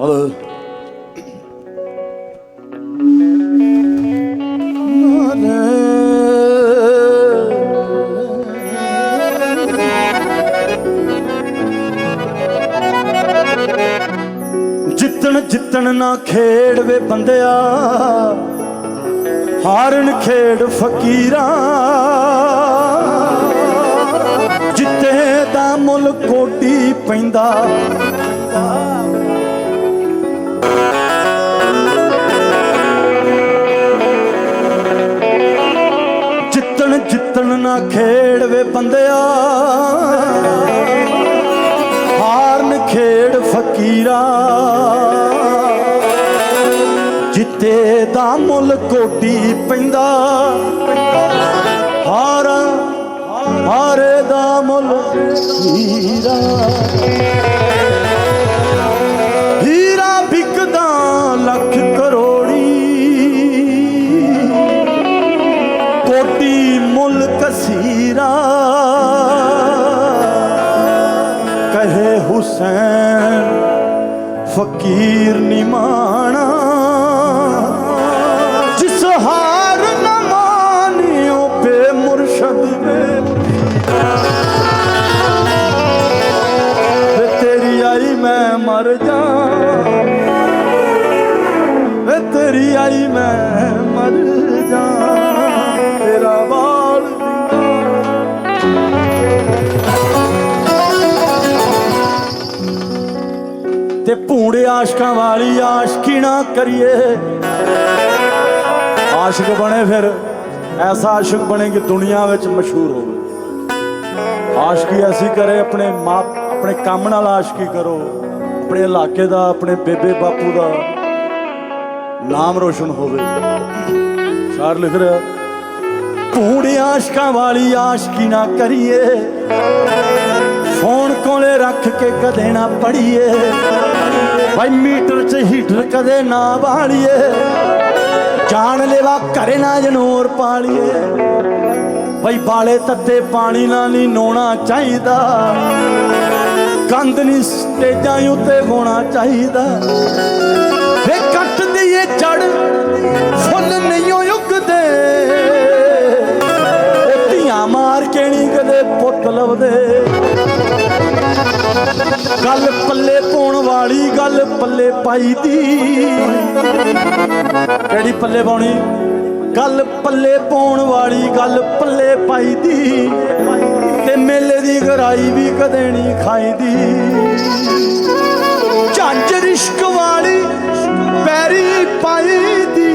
Hello ਜਿੱਤਣ ਜਿੱਤਣ ਨਾ ਖੇਡ ਵੇ ਬੰਦਿਆ। ਹਾਰਨ ਖੇਡ ਫਕੀਰਾਂ। ਜਿੱਤੇ ਦਾ ਮੁੱਲ ਕੋਟੀ ਪੈਂਦਾ। ਮੁੱਲ ਕੋਟੀ ਪੈਂਦਾ। ਹਾਰਾ, ਹਾਰੇ ਦਾ ਮੁੱਲ ਹੀਰਾ ਹੀਰਾ ਵਿਕਦਾ ਲੱਖ ਕਰੋੜੀ। ਕੋਟੀ ਮੁੱਲ ਕਸੀਰਾ ਕਹੇ ਹੁਸੈਨ, ਫਕੀਰ ਨਿਮਾਣਾ। ਤੇ ਆਸ਼ਕਾਂ ਵਾਲੀ ਆਸ਼ਕੀ ਨਾ ਕਰੀਏ। ਆਸ਼ਕ ਬਣੇ ਫਿਰ, ਐਸਾ ਆਸ਼ਕ ਬਣੇ ਕਿ ਦੁਨੀਆ ਵਿੱਚ ਮਸ਼ਹੂਰ ਹੋਵੇ। ਆਸ਼ਕੀ ਐਸੀ ਕਰੇ, ਆਪਣੇ ਮਾਂ, ਆਪਣੇ ਕੰਮ ਨਾਲ ਆਸ਼ਕੀ ਕਰੋ। ਆਪਣੇ ਇਲਾਕੇ ਦਾ, ਆਪਣੇ ਬੇਬੇ ਬਾਪੂ ਦਾ ਨਾਮ ਰੋਸ਼ਨ ਹੋਵੇ। ਸ਼ਾਰ ਲਿਖ ਰਿਹਾ। ਭੂੜੇ ਆਸ਼ਕਾਂ ਵਾਲੀ ਆਸ਼ਕੀ ਨਾ ਕਰੀਏ। ਫੋਨ ਕੋਲੇ ਰੱਖ ਕੇ ਕਦੇ ਨਾ ਪੜੀਏ ਭਾਈ ਮੀਟਰ 'ਚ ਹੀਟਰ ਕਦੇ ਨਾ ਬਾਲੀਏ। ਜਾਣ ਲੈਵਾ ਘਰੇ ਨਾ ਜਨੂਰ ਪਾਲੀਏ। ਭਾਈ ਬਾਲੇ ਤੱਤੇ ਪਾਣੀ ਨਾਲ ਨਹੀਂ ਨੋਣਾ ਚਾਹੀਦਾ। ਕੰਧ ਨਹੀਂ ਸਟੇਜਾਂ ਉੱਤੇ ਹੋਣਾ ਚਾਹੀਦਾ। ਵੇ ਕੱਟ ਦਈਏ ਜੜ, ਫੁੱਲ ਨਹੀਂ ਉਗਦੇ। ਉਹ ਧੀਆਂ ਮਾਰ ਕੇ ਨਹੀਂ ਕਦੇ ਪੁੱਤ ਲਵਦੇ। ਗੱਲ ਪੱਲੇ ਪਾਉਣ ਵਾਲੀ, ਗੱਲ ਪੱਲੇ ਪਾਈ ਦੀ। ਕਿਹੜੀ ਪੱਲੇ ਪਾਉਣੀ? ਗੱਲ ਪੱਲੇ ਪਾਉਣ ਵਾਲੀ, ਗੱਲ ਪੱਲੇ ਪਾਈ ਦੀ। ਤੇ ਮੇਲੇ ਦੀ ਗਰਾਈ ਵੀ ਕਦੇ ਨਹੀਂ ਖਾਈਦੀ ਝੰਜ ਰਿਸ਼ਕ ਵਾਲੀ ਪੈਰੀ ਪਾਈ ਦੀ।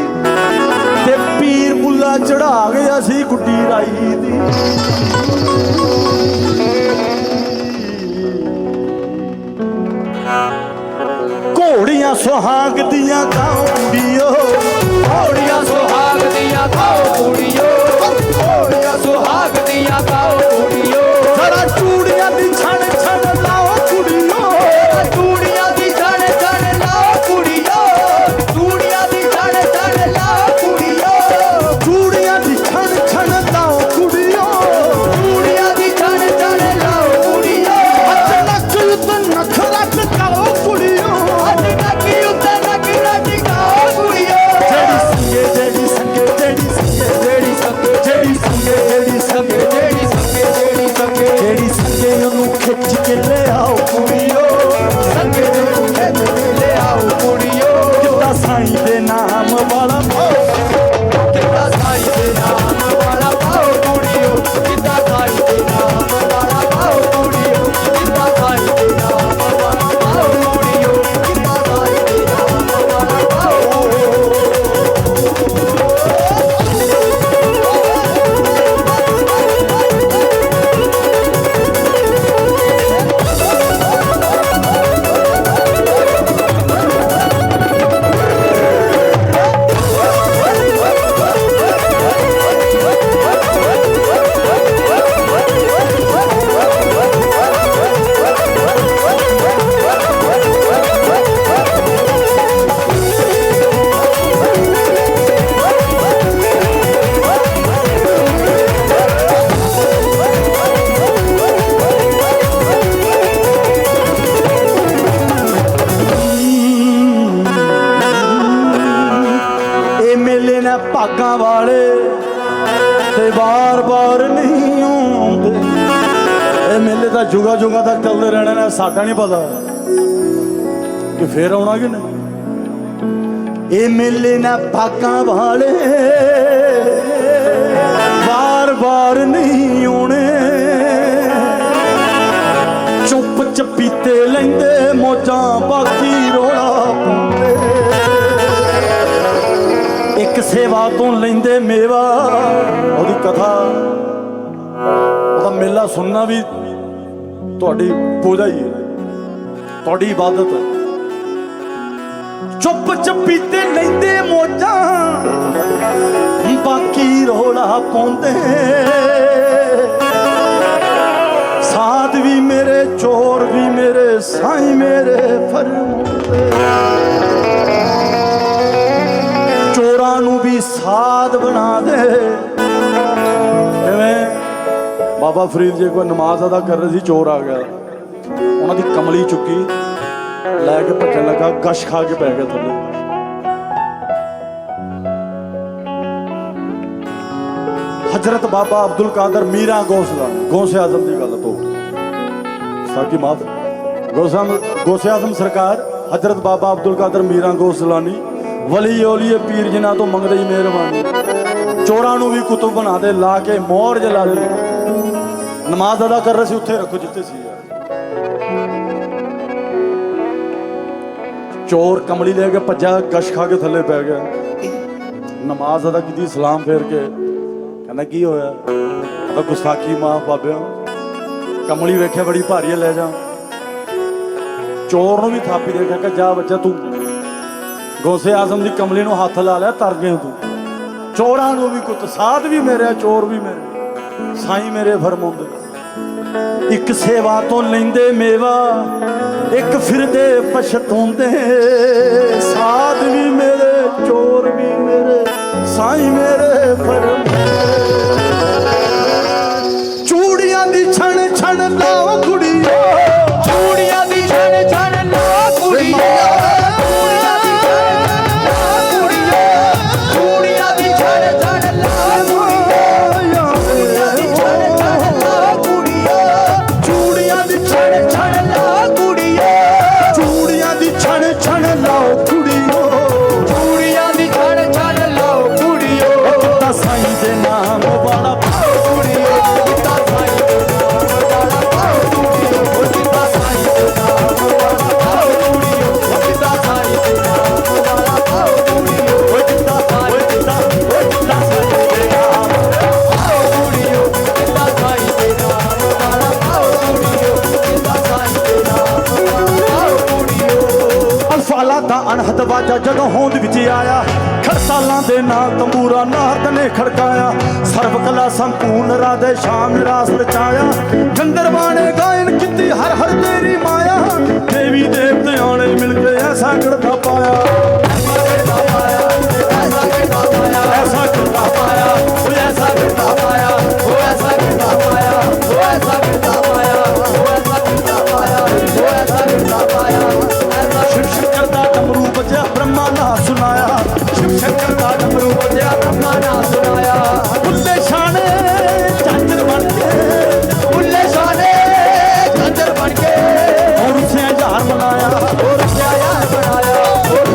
ਤੇ ਪੀਰ ਬੁੱਲਾ ਚੜਾ ਗਿਆ ਸੀ ਗੁੱਡੀ ਰਾਈ ਦੀ। ਘੋੜੀਆਂ ਸੁਹਾਗ ਦੀਆਂ ਗਾਉਂਡੀਓ ਭਾਗਾਂ ਵਾਲੇ ਤੇ ਬਾਰ-ਬਾਰ ਨਹੀਂ ਆਉਂਦੇ। ਇਹ ਮੇਲੇ ਤਾਂ ਜੁਗਾ ਜੁਗਾ ਤੱਕ ਚੱਲਦੇ ਰਹਿਣੇ ਨੇ, ਸਾਡਾ ਨਹੀਂ ਪਤਾ ਕਿ ਫੇਰ ਆਉਣਾ ਕਿ ਨਹੀਂ। ਇਹ ਮੇਲੇ ਨਾ ਭਾਗਾਂ ਵਾਲੇ ਬਾਰ-ਬਾਰ ਨਹੀਂ ਸੇਵਾ ਤੋਂ ਲੈਂਦੇ ਮੇਵਾ। ਉਹਦੀ ਕਥਾ, ਉਹਦਾ ਮੇਲਾ ਸੁਣਨਾ ਵੀ ਤੁਹਾਡੀ ਪੂਜਾ ਹੀ ਹੈ, ਤੁਹਾਡੀ ਇਬਾਦਤ ਹੈ। ਚੁੱਪ ਚਪੀਤੇ ਲੈਂਦੇ ਮੋਜਾਂ, ਬਾਕੀ ਰੋਲਾ ਪਾਉਂਦੇ। ਬਾਬਾ ਫਰੀਦ ਜੀ ਕੋਈ ਨਮਾਜ਼ ਅਦਾ ਕਰ ਰਹੇ ਸੀ, ਚੋਰ ਆ ਗਿਆ। ਉਹਨਾਂ ਦੀ ਕਮਲੀ ਚੁੱਕੀ, ਲੈ ਕੇ ਭੱਜਣ ਲੱਗਾ, ਗਸ਼ ਖਾ ਕੇ ਪੈ ਗਿਆ ਥੱਲੇ। ਹਜ਼ਰਤ ਬਾਬਾ ਅਬਦੁਲ ਕਾਦਰ ਮੀਰਾ ਗੋਸਲਾ ਗੋਸੇ ਆਜ਼ਮ ਦੀ ਗੱਲ ਤੋਂ। ਸਾਕੀ ਮਾਫ। ਗੋਸਮ ਗੋਸੇ ਆਜ਼ਮ ਸਰਕਾਰ, ਹਜ਼ਰਤ ਬਾਬਾ ਅਬਦੁਲ ਕਾਦਰ ਮੀਰਾ ਗੋਸਲਾਨੀ, ਵਲੀ ਔਲੀਏ ਪੀਰ ਜਿਨ੍ਹਾਂ ਤੋਂ ਮੰਗਦੇ ਹੀ ਮਿਹਰਬਾਨੀ। ਚੋਰਾਂ ਨੂੰ ਵੀ ਕੁਤਬ ਬਣਾ ਦੇ, ਲਾ ਕੇ ਮੋਹਰ ਜਲਾ ਲਈ ਨਮਾਜ਼ ਅਦਾ ਕਰ ਰਹੇ ਸੀ, ਉੱਥੇ ਰੱਖੋ ਜਿੱਥੇ ਸੀ ਯਾਰ। ਚੋਰ ਕਮਲੀ ਲੈ ਕੇ ਭੱਜਾ ਗਸ਼ ਖਾ ਕੇ ਥੱਲੇ ਪੈ ਗਿਆ। ਨਮਾਜ਼ ਅਦਾ ਕੀਤੀ, ਸਲਾਮ ਫੇਰ ਕੇ। ਕਹਿੰਦਾ, ਕੀ ਹੋਇਆ? ਕਹਿੰਦਾ, ਗੁਸਤਾਖੀ ਮਾਂ ਬਾਬਿਆਂ ਕਮਲੀ ਵੇਖਿਆ, ਬੜੀ ਭਾਰੀ ਹੈ ਲੈ ਜਾ। ਚੋਰ ਨੂੰ ਵੀ ਥਾਪੀ ਦੇ ਕੇ ਜਾ ਬੱਚਾ ਤੂੰ। ਗੋਸੇ ਆਜ਼ਮ ਦੀ ਕਮਲੀ ਨੂੰ ਹੱਥ ਲਾ ਲਿਆ ਤਰ ਗਏ ਤੂੰ। ਚੋਰਾਂ ਨੂੰ ਵੀ ਕੁੱਤ, ਸਾਧ ਵੀ ਮੇਰੇ ਚੋਰ ਵੀ ਮੇਰੇ ਸਾਈਂ ਮੇਰੇ ਫਰਮਾਉਂਦੇ ਇੱਕ ਸੇਵਾ ਤੋਂ ਲੈਂਦੇ ਮੇਵਾ, ਇੱਕ ਫਿਰਦੇ ਪਛਤਾਉਂਦੇ ਸਾਧ ਵੀ ਮੇਰੇ, ਚੋਰ ਵੀ ਮੇਰੇ, ਸਾਈਂ ਮੇਰੇ ਫਰਮਾਉਂਦੇ ਅਣਹਦ ਜਦੋਂ ਹੋਂਦ ਵਿੱਚ ਆਇਆ ਖੜਤਾਲਾਂ ਦੇ ਨਾਲ ਤੰਬੂਰਾ ਨਾਰਦ ਨੇ ਖੜਕਾਇਆ ਸਰਬ ਕਲਾ ਸੰਪੂਰਨ ਰਾਧੇ ਸ਼ਾਮ ਰਾਸ ਰਚਾਇਆ ਗੰਦਰਵਾਣੇ ਗਾਇਨ ਕੀਤੀ ਹਰ ਹਰ ਤੇਰੀ ਮਾਇਆ, ਦੇਵੀ ਦੇਵਤਿਆਂ ਨੇ ਮਿਲ ਕੇ ਐਸਾ ਗੜਦਾ ਪਾਇਆ। ਐਸਾ ਕਿਤਾ ਪਾਇਆ ਐਸਾ ਗੜਦਾ ਪਾਇਆ। ਸ਼ੰਕਰ ਦਾ ਸੁਣਾਇਆ ਬੁੱਲੇ ਸ਼ਾਨੇ ਚਾਂਦਰ ਬਣ ਕੇ, ਉੱਲੇ ਸ਼ਾਨੇ ਕੰਜਰ ਬਣ ਕੇ। ਹੋਰ ਉਸੇ ਹਜ਼ਾਰ ਮਨਾਇਆ। ਹੋਰ ਸਿਆਇਆ ਬਣਾਇਆ ਹੋਰ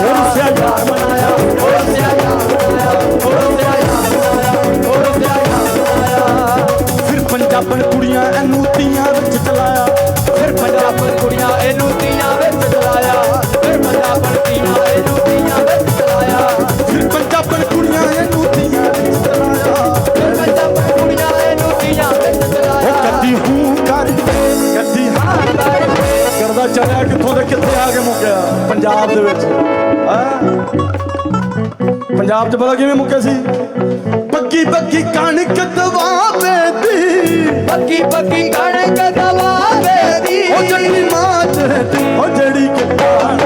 ਹੋਰ ਉਸੇ ਹਜ਼ਾਰ ਮਨਾਇਆ। ਹੋਰ ਸਿਆਇਆ ਬਣਾਇਆ ਹੋਰ ਸਿਆਇਆ ਬਣਾਇਆ ਹੋਰ ਸਿਆਇਆ ਬਣਾਇਆ ਫਿਰ ਪੰਜਾਬਣ ਕੁੜੀਆਂ ਇਹਨੂੰ ਤੀਆਂ ਵਿੱਚ ਚਲਾਇਆ। ਫਿਰ ਪੰਜਾਬਣ ਕੁੜੀਆਂ ਇਹਨੂੰ ਤੀਆਂ ਪੰਜਾਬ ਦੇ ਵਿੱਚ। ਹੈਂ? ਪੰਜਾਬ 'ਚ ਪਤਾ ਕਿਵੇਂ ਮੁੱਕਿਆ ਸੀ? ਪੱਕੀ ਪੱਕੀ ਕਣਕ ਦਵਾਵੇ ਦੀ ਪੱਕੀ ਪੱਕੀ ਕਣਕ ਦਵਾਵੇ ਦੀ ਉਹ ਜੱਟੀ ਮਾਂ ਚ ਉਹ ਜਿਹੜੀ ਕਿਤਾਨ